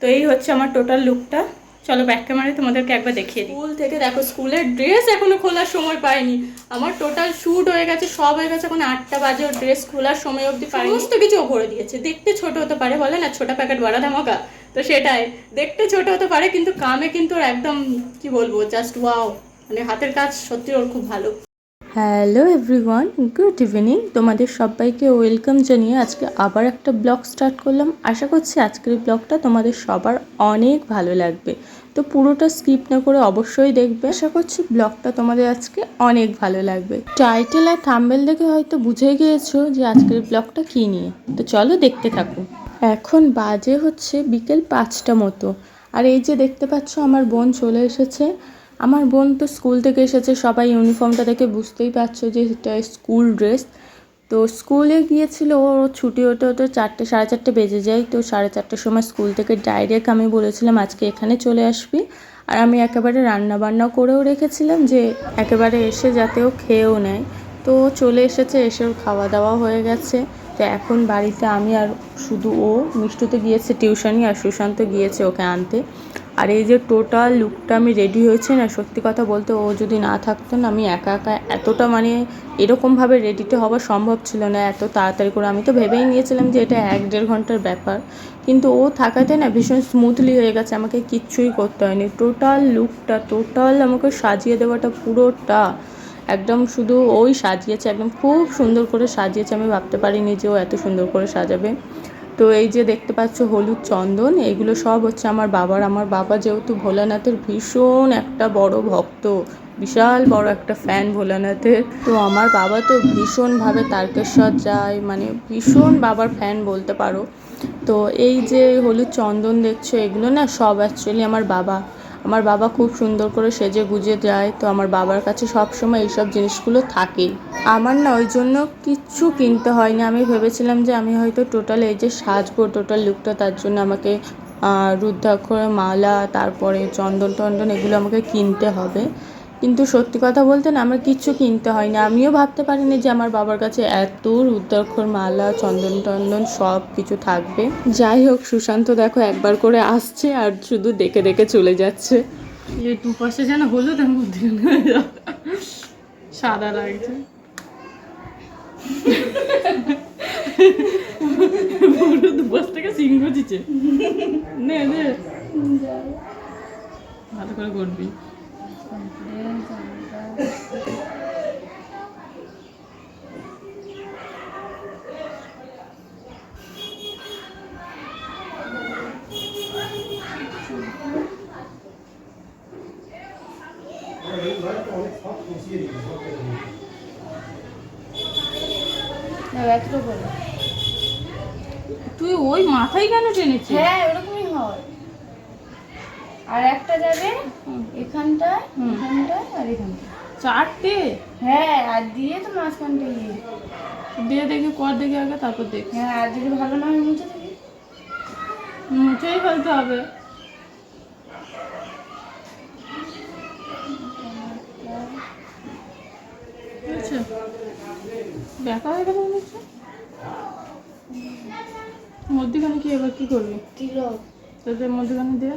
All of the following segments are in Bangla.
তো এই হচ্ছে আমার টোটাল লুকটা চলো ব্যাক ক্যামেরায় তোমাদেরকে একবার দেখিয়ে দিই। স্কুল থেকে দেখো স্কুলের ড্রেস এখনও খোলার সময় পাইনি। আমার টোটাল শ্যুট হয়ে গেছে সব হয়ে গেছে এখন আটটা বাজে ড্রেস খোলার সময় অবধি সমস্ত কিছু করে দিয়েছে। দেখতে ছোট হতে পারে বলে না ছোট প্যাকেট বড় ধামাকা। তো সেটাই দেখতে ছোট হতে পারে কিন্তু কামে কিন্তু ওর একদম কি বলব জাস্ট ওয়াও মানে হাতের কাজ সত্যি ওর খুব ভালো। হ্যালো এভরিওয়ান গুড ইভিনিং তোমাদের সবাইকে ওয়েলকাম জানিয়ে আজকে আবার একটা ব্লগ স্টার্ট করলাম। আশা করছি আজকের ব্লগটা তোমাদের সবার অনেক ভালো লাগবে। তো পুরোটা স্কিপ না করে অবশ্যই দেখবে। আশা করছি ব্লগটা তোমাদের আজকে অনেক ভালো লাগবে। টাইটেল আর থাম্বেল দেখে হয়তো বুঝে গিয়েছো যে আজকের ব্লগটা কী নিয়ে। তো চলো দেখতে থাকো। এখন বাজে হচ্ছে বিকেল পাঁচটা মতো। আর এই যে দেখতে পাচ্ছ আমার বোন চলে এসেছে। আমার বোন তো স্কুল থেকে এসেছে, সবাই ইউনিফর্মটা দেখে বুঝতেই পারছ যে এটা স্কুল ড্রেস তো স্কুলে গিয়েছিল ওর ছুটি হতে হতে চারটে, সাড়ে চারটে বেজে যায়। তো সাড়ে চারটের সময় স্কুল থেকে ডাইরেক্ট আমি বলেছিলাম, আজকে এখানে চলে আসবি। আর আমি একেবারে রান্না বান্না করেও রেখেছিলাম যে একেবারে এসে যাতে ও খেয়েও নেয়। তো ও চলে এসেছে, এসে খাওয়া দাওয়া হয়ে গেছে। তো এখন বাড়িতে আমি আর শুধু ও, মিষ্টুতে গিয়েছে টিউশনি আর সুশান্ত গিয়েছে ওকে আনতে। আর এই যে টোটাল লুকটা আমি রেডি হয়েছে না, সত্যি কথা বলতে ও যদি না থাকতো না, আমি একা একা এতটা মানে এরকমভাবে রেডিতে হওয়া সম্ভব ছিল না। এত তাড়াতাড়ি করে আমি তো ভেবেই নিয়েছিলাম যে এটা এক দেড় ঘণ্টার ব্যাপার। কিন্তু ও থাকাতে না ভীষণ স্মুথলি হয়ে গেছে, আমাকে কিচ্ছুই করতে হয়নি। টোটাল লুকটা টোটাল আমাকে সাজিয়ে দেওয়াটা পুরোটা একদম শুধু ওই সাজিয়েছে, একদম খুব সুন্দর করে সাজিয়েছে। আমি ভাবতে পারিনি যে ও এত সুন্দর করে সাজাবে। তো এই যে দেখতে পাচ্ছ হলুদ চন্দন, এগুলো সব হচ্ছে আমার বাবার। আমার বাবা যেহেতু ভোলানাথের ভীষণ একটা বড় ভক্ত, বিশাল বড় একটা ফ্যান ভোলানাথের। তো আমার বাবা তো ভীষণভাবে তারকেশ্বর যায় মানে ভীষণ বাবার ফ্যান বলতে পারো। তো এই যে হলুদ চন্দন দেখছ, এগুলো না সব অ্যাকচুয়ালি আমার বাবা। আমার বাবা খুব সুন্দর করে সেজে গুজে যায় তো আমার বাবার কাছে সবসময় এইসব জিনিসগুলো থাকে। আমার না ওই জন্য কিচ্ছু কিনতে হয়নি। আমি ভেবেছিলাম যে আমি হয়তো টোটাল এই যে সাজবো টোটাল লুকটা তার জন্য আমাকে রুদ্রাক্ষর মালা, তারপরে চন্দন টন্দন, এগুলো আমাকে কিনতে হবে। কিন্তু সত্যি কথা বলতে না, আমার কিচ্ছু কিনতে হয়নি। আমিও ভাবতে পারিনি যে আমার বাবার কাছে এত রুদ্রাক্ষর মালা, চন্দন টন্দন সব কিছু থাকবে। যাই হোক, সুশান্ত দেখো একবার করে আসছে আর শুধু দেখে দেখে চলে যাচ্ছে। দুপাশে যেন মধ্যে সাদা লাগছে। নে নে। ভালো করে করবি তুই ওই মাথায় কেন টেনেছিস? হ্যাঁ ওরকমই হয়। আর একটা যাবে এখানটায় এখানটায় আর এখানটায়। চারটে? হ্যাঁ আর দিয়ে তো মাঝখানটা ইয়ে দিয়ে দেখি কর দেখি আগে তারপর দেখ হ্যাঁ আর যদি ভালো না হয় মুছে দিবি। মুছেই ফেলতে হবে। ব্যাকা হয়ে গেল হচ্ছে। মধ্যখানে কি এবার কি করবি? তিলক। তোদের মধ্যখানে দিয়ে?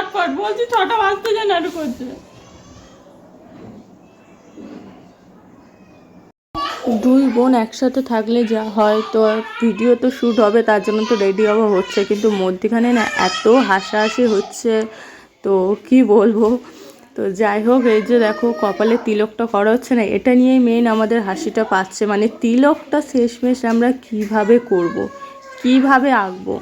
ঝটপট বলছি ছটা বাজতে যায় নাটু করছে। দুই বোন একসাথে থাকলে যা হয়, তো ভিডিও তো শ্যুট হবে, তার জন্য তো রেডি হওয়া হচ্ছে। কিন্তু মধ্যখানে না এত হাসাহাসি হচ্ছে, তো কি বলব? তো যাই হোক, এই যে দেখো, কপালে তিলকটা করা হচ্ছে না, এটা নিয়েই মেন আমাদের হাসিটা পাচ্ছে। মানে তিলকটা শেষমেশ আমরা কীভাবে করব। কীভাবে আঁকবো?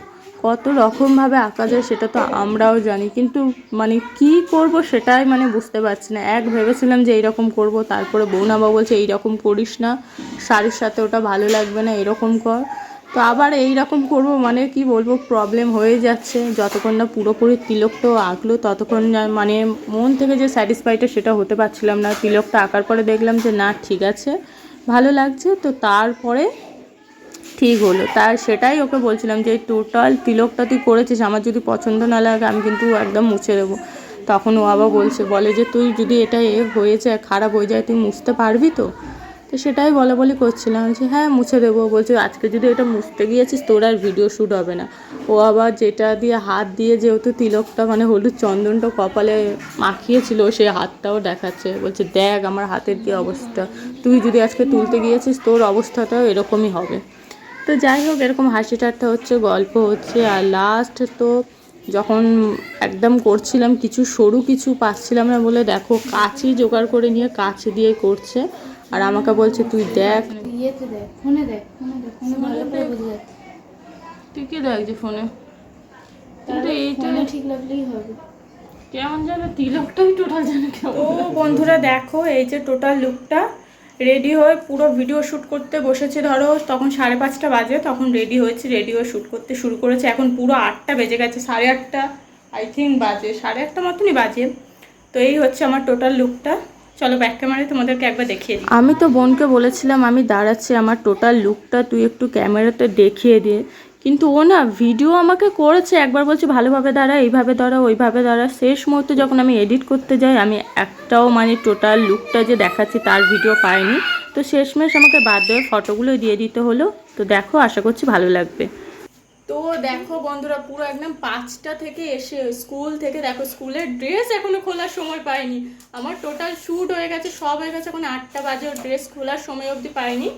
কত রকমভাবে আঁকা যায় সেটা তো আমরাও জানি। কিন্তু মানে কি করব সেটাই মানে বুঝতে পারছি না। এক ভেবেছিলাম যে এইরকম করব, তারপরে বৌনাবা বলছে এইরকম করিস না। শাড়ির সাথে ওটা ভালো লাগবে না, এরকম কর। তো আবার এই রকম করব মানে কি বলব প্রবলেম হয়ে যাচ্ছে। যতক্ষণ না পুরোপুরি তিলকটাও আঁকলো, ততক্ষণ মানে মন থেকে যে স্যাটিসফাইটা সেটা হতে পারছিলাম না। তিলকটা আঁকার পরে দেখলাম যে না, ঠিক আছে, ভালো লাগছে। তো তারপরে ঠিক হলো। তার সেটাই ওকে বলছিলাম যে টোটাল তিলকটা তুই করেছিস, আমার যদি পছন্দ না লাগে, আমি কিন্তু একদম মুছে দেবো। তখন ও আবার বলছে, বলে যে, তুই যদি এটা এ হয়েছে, খারাপ হয়ে যায়, তুই মুছতে পারবি তো? তো সেটাই বলা বলি করছিলাম যে হ্যাঁ মুছে দেবো। বলছে, আজকে যদি এটা মুছতে গিয়েছিস, তোর আর ভিডিও শ্যুট হবে না। ও আবার যেটা দিয়ে হাত দিয়ে যেহেতু তিলকটা মানে হলুদ চন্দনটা কপালে মাখিয়েছিল, সে হাতটাও দেখাচ্ছে। বলছে, দেখ, আমার হাতের কী অবস্থা। তুই যদি আজকে তুলতে গিয়েছিস, তোর অবস্থাটাও এরকমই হবে। তো যাই হোক এরকম হাসি ঠাট্টা হচ্ছে গল্প হচ্ছে আর লাস্ট তো যখন একদম করছিলাম কিছু সরু কিছু পাচ্ছিলাম না বলে দেখো কাঁচি জোগাড় করে নিয়ে কাঁচি দিয়ে করছে। আর আমাকে বলছে তুই দেখ। তুই কি দেখ যে ফোনে? কিন্তু তাহলে এইটা ফোনে ঠিক লাগলেই হবে। কেমন যেন তিলকটাই টোটাল যেন ও বন্ধুরা দেখো এই যে টোটাল লুকটা রেডি হয়ে পুরো ভিডিও শ্যুট করতে বসেছে, ধরো তখন সাড়ে পাঁচটা বাজে, তখন রেডি হয়েছে রেডি হয়ে শ্যুট করতে শুরু করেছে। এখন পুরো আটটা বেজে গেছে, সাড়ে আটটা আই থিঙ্ক বাজে, সাড়ে আটটা মতনই বাজে। তো এই হচ্ছে আমার টোটাল লুকটা চলো ব্যাক ক্যামেরায় তোমাদেরকে একবার দেখিয়ে দিই। আমি তো বোনকে বলেছিলাম, আমি দাঁড়াচ্ছি, আমার টোটাল লুকটা তুই একটু ক্যামেরাতে দেখিয়ে দে। কিন্তু ও না ভিডিও আমাকে করেছে, একবার বলছে ভালোভাবে দাঁড়া, এইভাবে দাঁড়া, ওইভাবে দাঁড়া। শেষ মুহূর্তে যখন আমি এডিট করতে যাই, আমি একটাও মানে টোটাল লুকটা যে দেখাচ্ছি তার ভিডিও পাইনি। তো শেষমেশ আমাকে বাদ দেওয়ার ফটোগুলো দিয়ে দিতে হলো। তো দেখো, আশা করছি ভালো লাগবে। তো দেখো বন্ধুরা, পুরো একদম পাঁচটা থেকে এসে স্কুল থেকে, দেখো স্কুলের ড্রেস এখনও খোলার সময় পাইনি। আমার টোটাল শ্যুট হয়ে গেছে, সব হয়ে গেছে, এখন আটটা বাজে ড্রেস খোলার সময় অবধি পাইনি।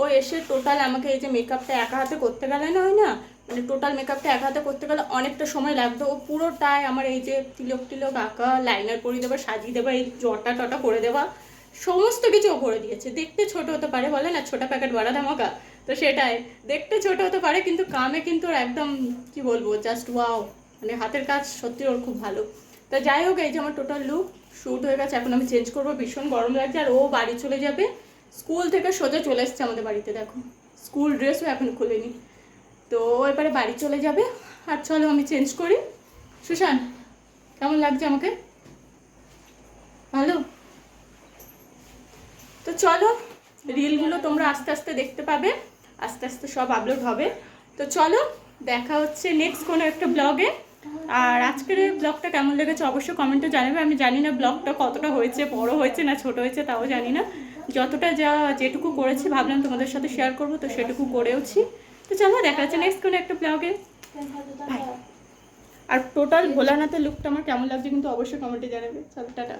ও এসে টোটাল আমাকে এই যে মেকআপটা একা হাতে করতে গেলে না হয় না মানে টোটাল মেকআপটা একা হাতে করতে গেলে অনেকটা সময় লাগতো। ও পুরোটাই আমার এই যে তিলক টিলক আঁকা লাইনার পরিয়ে দেবা সাজিয়ে দেবা এই জটা টটা করে দেওয়া, সমস্ত কিছু ও করে দিয়েছে। দেখতে ছোট হতে পারে, বলে না, ছোট প্যাকেট বাড়া ধামাকা, তো সেটাই। দেখতে ছোট হতে পারে, কিন্তু কামে কিন্তু ওর একদম, কি বলব জাস্ট ওয়াও মানে হাতের কাজ সত্যি ওর খুব ভালো। তো যাই হোক, এই যে আমার টোটাল লুক শ্যুট হয়ে গেছে, এখন আমি চেঞ্জ করব, ভীষণ গরম লাগছে, আর ও বাড়ি চলে যাবে। স্কুল থেকে সোজা চলে এসছে আমাদের বাড়িতে, দেখো। স্কুল ড্রেসও এখন খুলেনি। তো এবারে বাড়ি চলে যাবে। আর চলো আমি চেঞ্জ করি। সুশান, কেমন লাগছে আমাকে? ভালো? তো চলো, রিলগুলো তোমরা আস্তে আস্তে দেখতে পাবে। আস্তে আস্তে সব আপলোড হবে। তো চলো, দেখা হচ্ছে নেক্সট কোনো একটা ব্লগে আর আজকের এই ব্লগটা কেমন লেগেছে অবশ্যই কমেন্টে জানাবে। আমি জানি না ব্লগটা কতটা হয়েছে, বড় হয়েছে না ছোট হয়েছে, তাও জানি না। যতটা যা যেটুকু করেছি ভাবলাম তোমাদের সাথে শেয়ার করব, তো সেটুকু করেওছি। তো চলো, দেখা যাচ্ছে নেক্সট কোনো একটা ব্লগে আর টোটাল ভোলানাথের লুকটা আমার কেমন লাগছে কিন্তু অবশ্যই কমেন্টে জানাবে। চলো, টাটা।